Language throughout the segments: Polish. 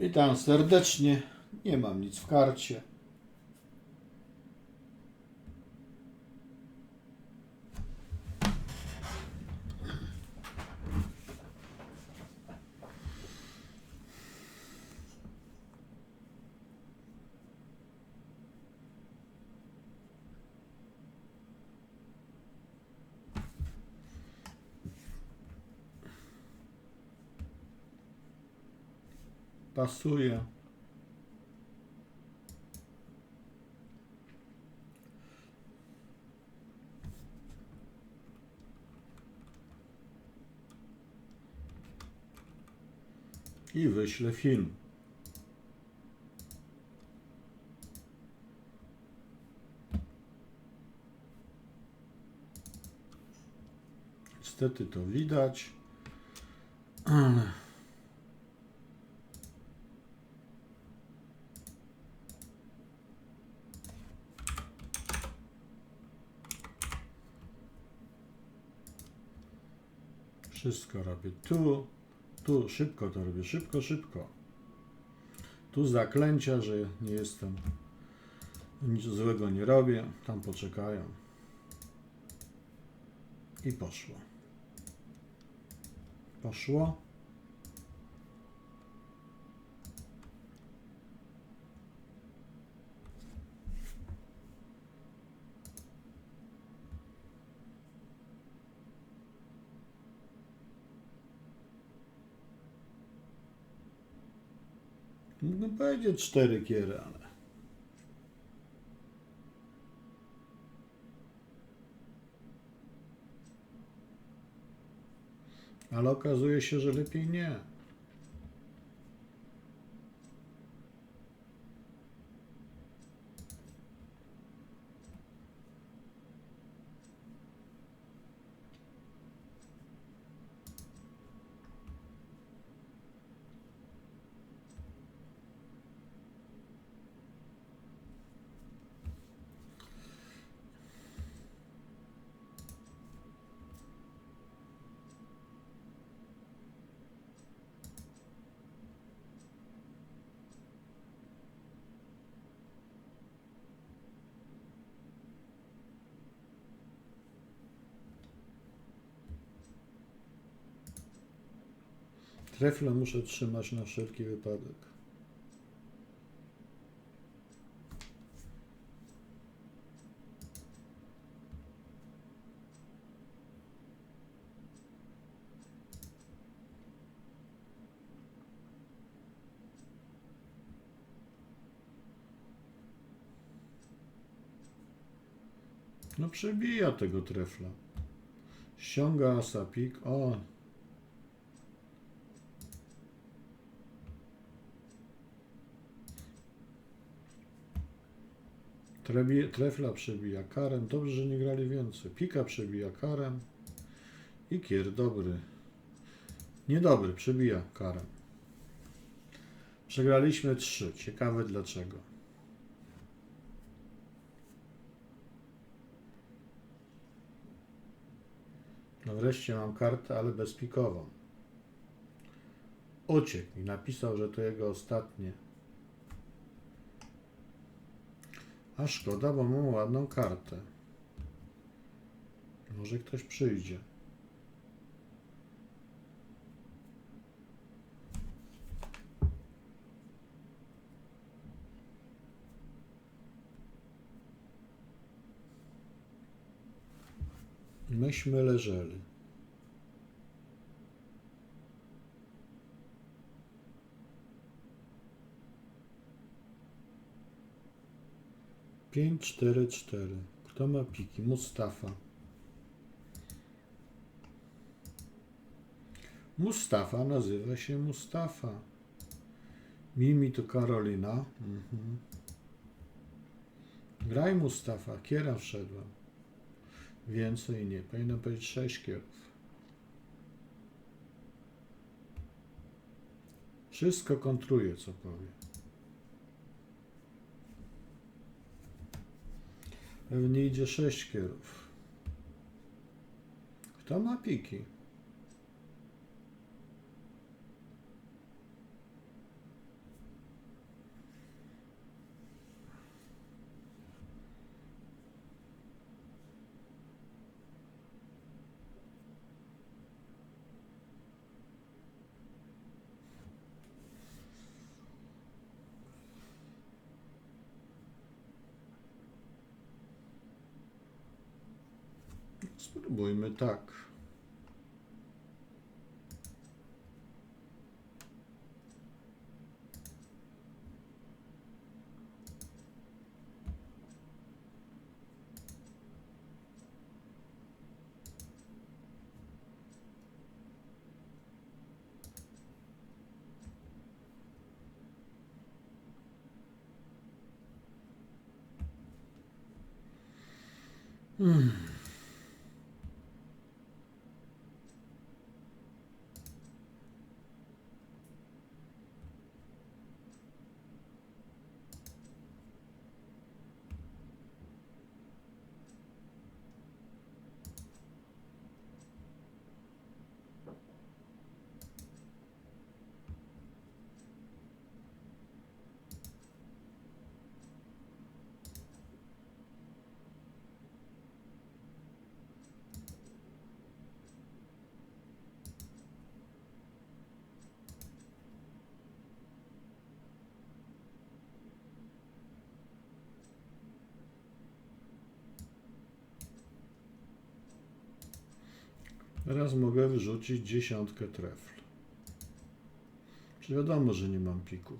Witam serdecznie. Nie mam nic w karcie. Pasuje. I wyślę film. Niestety to widać. Ale Wszystko robię tu, tu, szybko to robię, szybko, szybko. Tu zaklęcia, że nie jestem, nic złego nie robię, tam poczekają. I poszło. Poszło. No będzie cztery kiery, ale. Ale okazuje się, że lepiej nie. Trefle muszę trzymać na wszelki wypadek. No przebija tego trefla. Ściąga asapik. O, Trebi- Trefla przebija karem. Dobrze, że nie grali więcej. Pika przebija karem. I kier dobry. Niedobry, przebija karem. Przegraliśmy trzy. Ciekawe dlaczego. No wreszcie mam kartę, ale bezpikową. Uciekł mi. Napisał, że to jego ostatnie. A szkoda, bo mam ładną kartę. Może ktoś przyjdzie. Myśmy leżeli. Pięć, cztery, cztery. Kto ma piki? Mustafa. Mustafa nazywa się Mustafa. Mimi to Karolina. Mhm. Graj Mustafa. Kiera wszedłem. Więcej nie. Powinno być sześć kierów. Wszystko kontruje, co powie. Pewnie idzie sześć kierów. Kto ma piki? Spróbujmy tak. Teraz mogę wyrzucić dziesiątkę trefl. Czy wiadomo, że nie mam pików?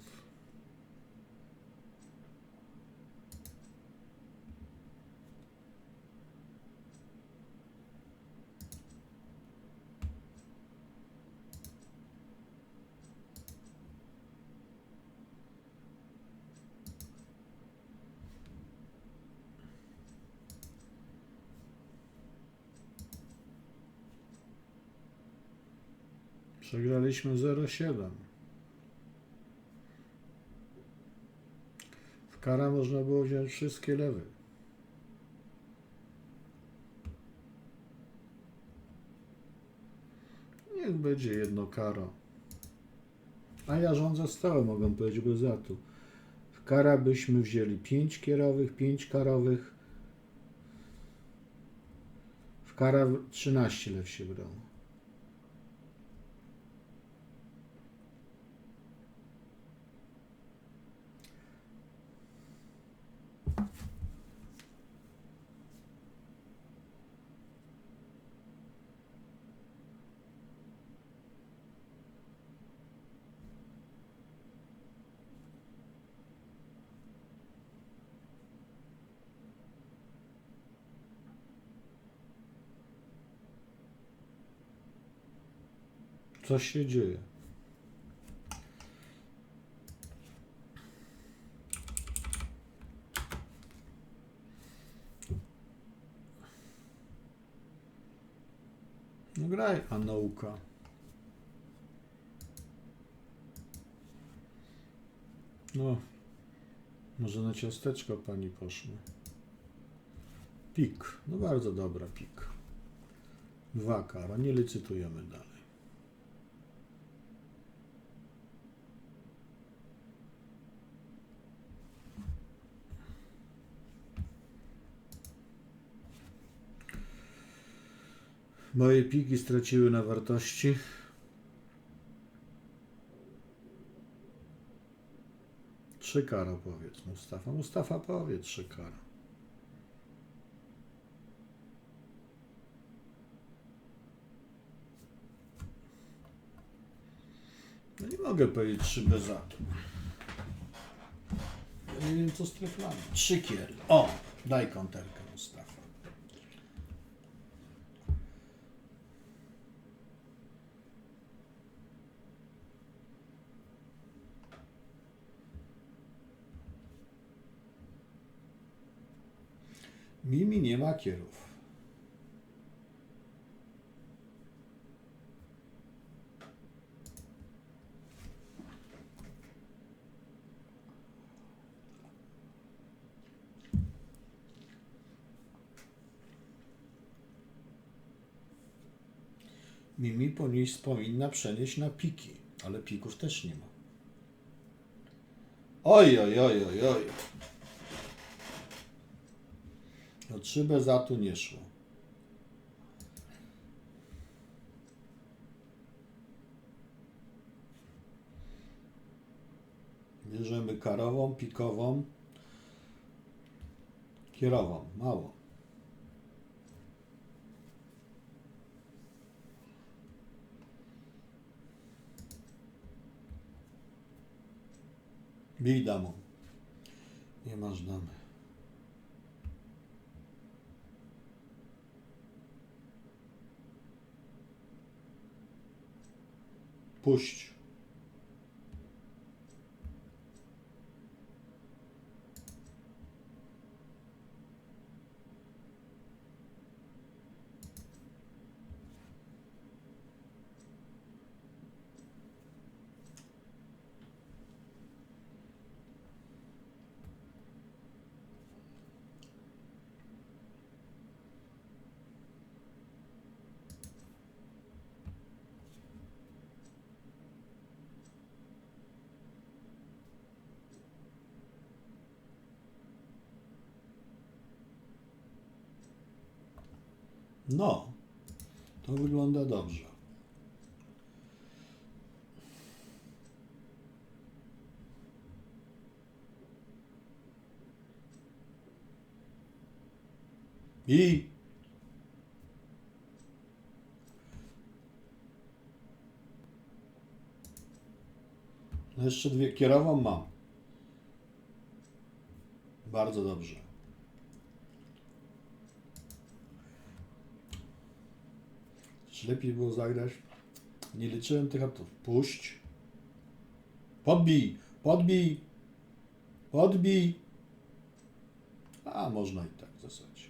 Przegraliśmy 0,7. W kara można było wziąć wszystkie lewy. Niech będzie jedno karo. A ja rządzę stołem, mogę powiedzieć bez zatu. W kara byśmy wzięli 5 kierowych, 5 karowych. W kara 13 lew się brało. Co się dzieje? No graj, a nauka. No, może na ciasteczko pani poszły. Pik. No bardzo dobra pik. Dwa kara. Nie licytujemy dalej. Moje piki straciły na wartości. Trzy kara powiedz Mustafa. Mustafa powie trzy kara. No nie mogę powiedzieć trzy bez. Ja nie wiem co z treflami. Trzy kier. O! Daj konterkę Mustafa. Mimi nie ma kierów. Mimi powinna przenieść na piki, ale pików też nie ma. Oj, oj, oj, oj, oj. Pod szybę za tu nie szło. Bierzemy karową, pikową, kierową, mało. Bij damo. Nie masz damy. Puść. No, to wygląda dobrze. I No jeszcze dwie kierową mam. Bardzo dobrze. Lepiej było zagrać? Nie liczyłem tych atów. Puść. Podbij, podbij, podbij. A, można i tak w zasadzie.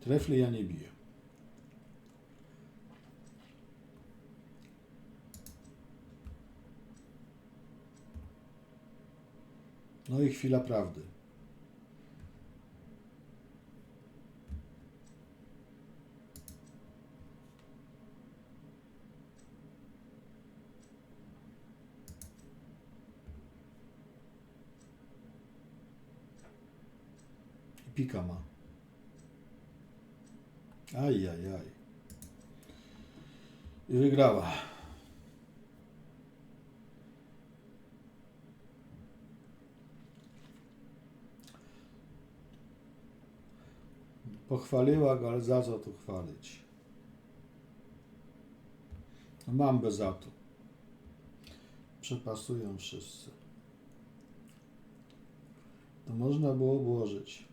Trefli ja nie biję. No i chwila prawdy. Pika ma. I wygrała. Pochwaliła go, ale za co tu chwalić? Mam bez atu. Przepasują wszyscy. To można było włożyć.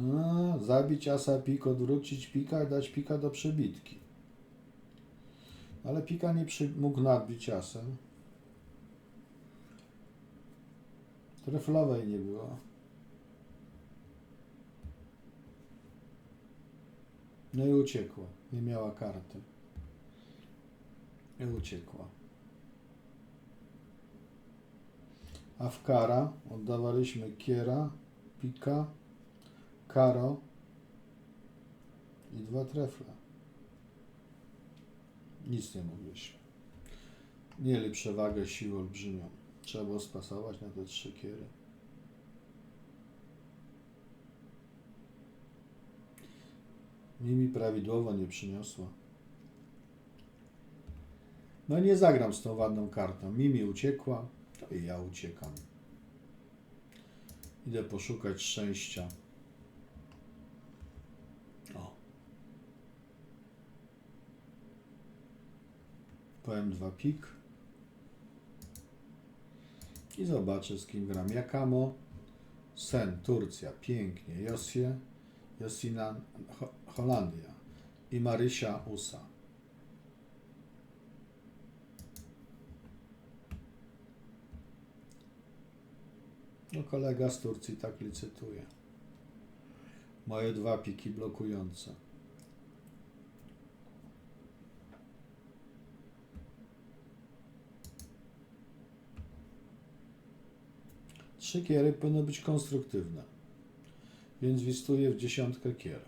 No, zabić asa pik, odwrócić pika i dać pika do przebitki. Ale pika nie przy, mógł nadbić asem. Treflowej nie było. No i uciekła. Nie miała karty. I uciekła. A w kara oddawaliśmy kiera, pika, karo i dwa trefle. Nic nie mogliśmy. Mieli przewagę sił olbrzymią. Trzeba było spasować na te trzy kiery. Mimi prawidłowo nie przyniosła. No nie zagram z tą ładną kartą. Mimi uciekła, to i ja uciekam. Idę poszukać szczęścia. PM2 pik i zobaczę z kim gram. Jakamo, Sen, Turcja, pięknie, Josie, Josina, Ho Holandia i Marysia USA. No kolega z Turcji tak licytuje. Moje dwa piki blokujące. Trzy kiery powinny być konstruktywne, więc wistuję w dziesiątkę kier.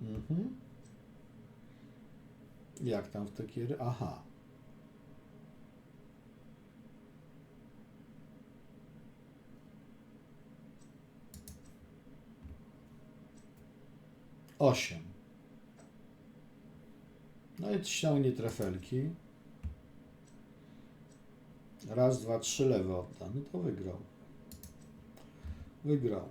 Mhm. Jak tam w te kiery? Aha. Osiem. No i ściągnie trafelki. Raz, dwa, trzy lewe odda. No to wygrał. Wygrał.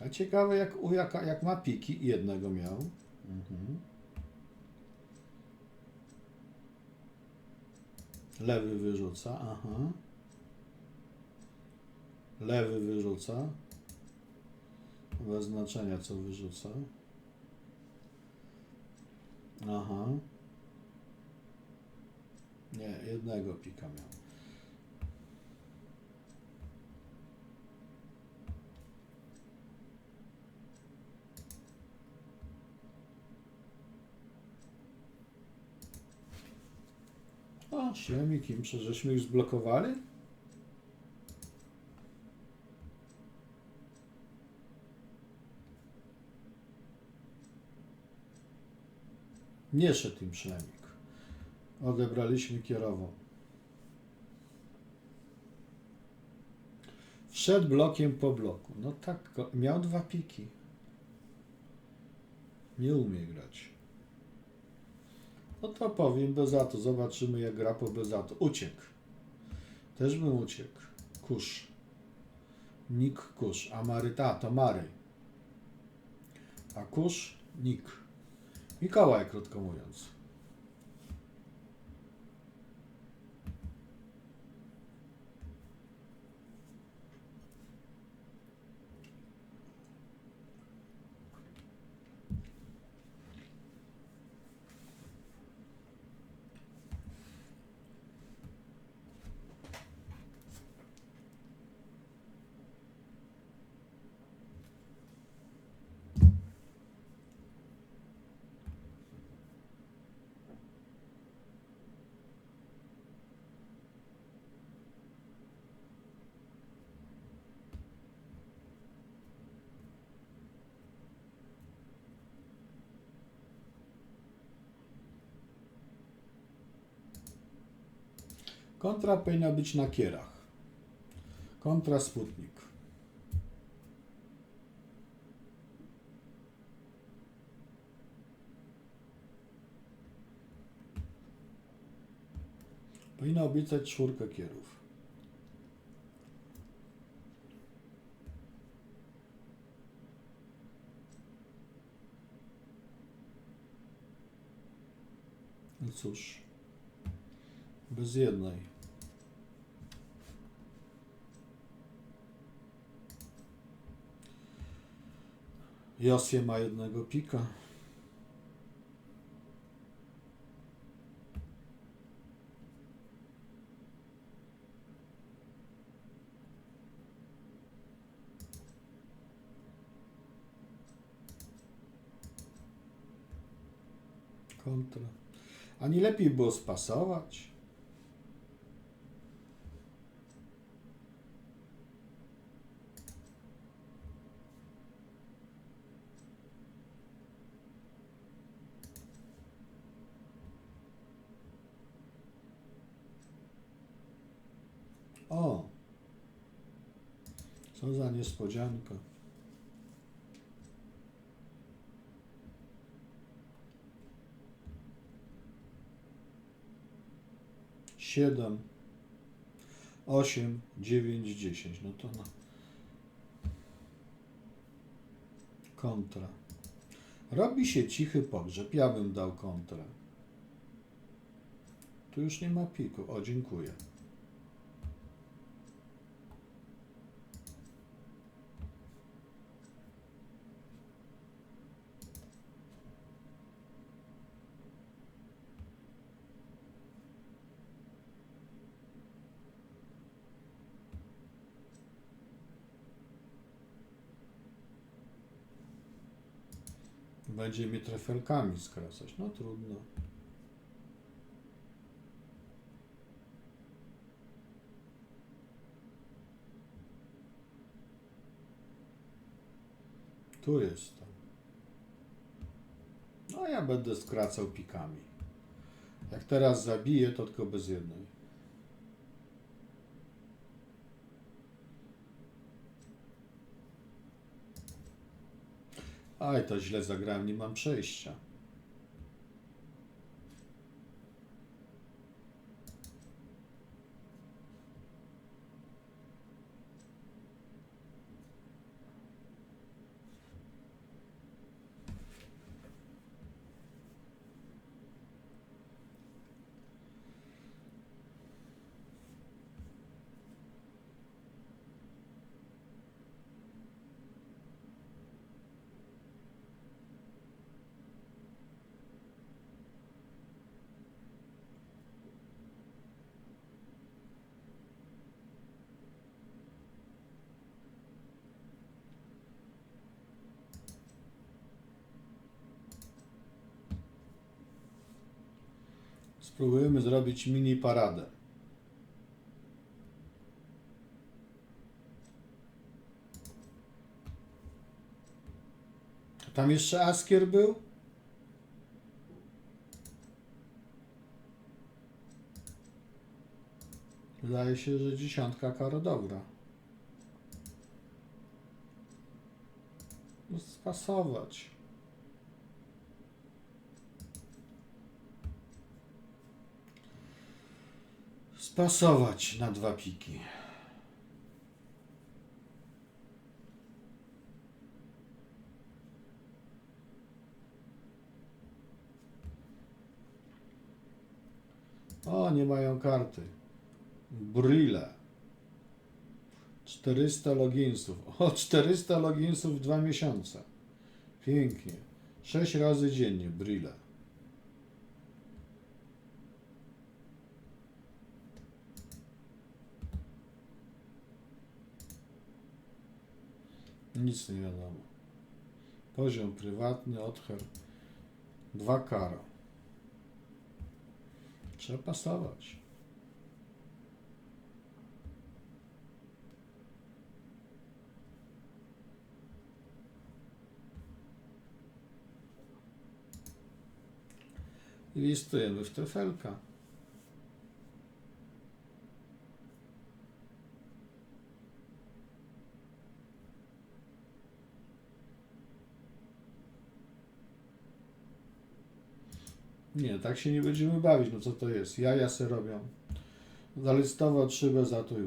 A ciekawe, jak, u jak ma piki, jednego miał. Mhm. Lewy wyrzuca, aha. Lewy wyrzuca. Bez znaczenia, co wyrzuca. Aha. Nie, jednego pika miał. O, siemik im, żeśmy ich zblokowali? Nie szedł im szlemik. Odebraliśmy kierową. Wszedł blokiem po bloku. No tak, miał dwa piki. Nie umie grać. No to powiem Bezatu. Zobaczymy jak gra po Bezatu. Uciekł. Też bym uciekł. Kusz. Nick Kusz. A Maryta to Mary. A Kusz Nick. Mikołaj, krótko mówiąc. Kontra powinna być na kierach. Kontra Sputnik. Powinna obiecać czwórkę kierów. No cóż, bez jednej. Josie ma jednego pika. Kontra. A nie lepiej było spasować? O! Co za niespodzianka. Siedem, osiem, dziewięć, dziesięć. No to no. Kontra. Robi się cichy pogrzeb. Ja bym dał kontrę. Tu już nie ma piku. O, dziękuję. Będzie mnie trefelkami skracać. No trudno. Tu jestem. No ja będę skracał pikami. Jak teraz zabiję, to tylko bez jednej. Aj, to źle zagrałem, nie mam przejścia. Spróbujemy zrobić mini paradę. Tam jeszcze Askier był? Wydaje się, że dziesiątka kara dobra. No, spasować. Spasować na dwa piki. O, nie mają karty. Brille. 400 loginsów. O, 400 loginsów w dwa miesiące. Pięknie. 6 razy dziennie. Brille. Nic nie wiadomo. Poziom prywatny, odher. Dwa karo. Trzeba pasować. I listujemy w trefelka. Nie, tak się nie będziemy bawić. No co to jest? Jaja se robią. Zalistował trzy bez a tu już.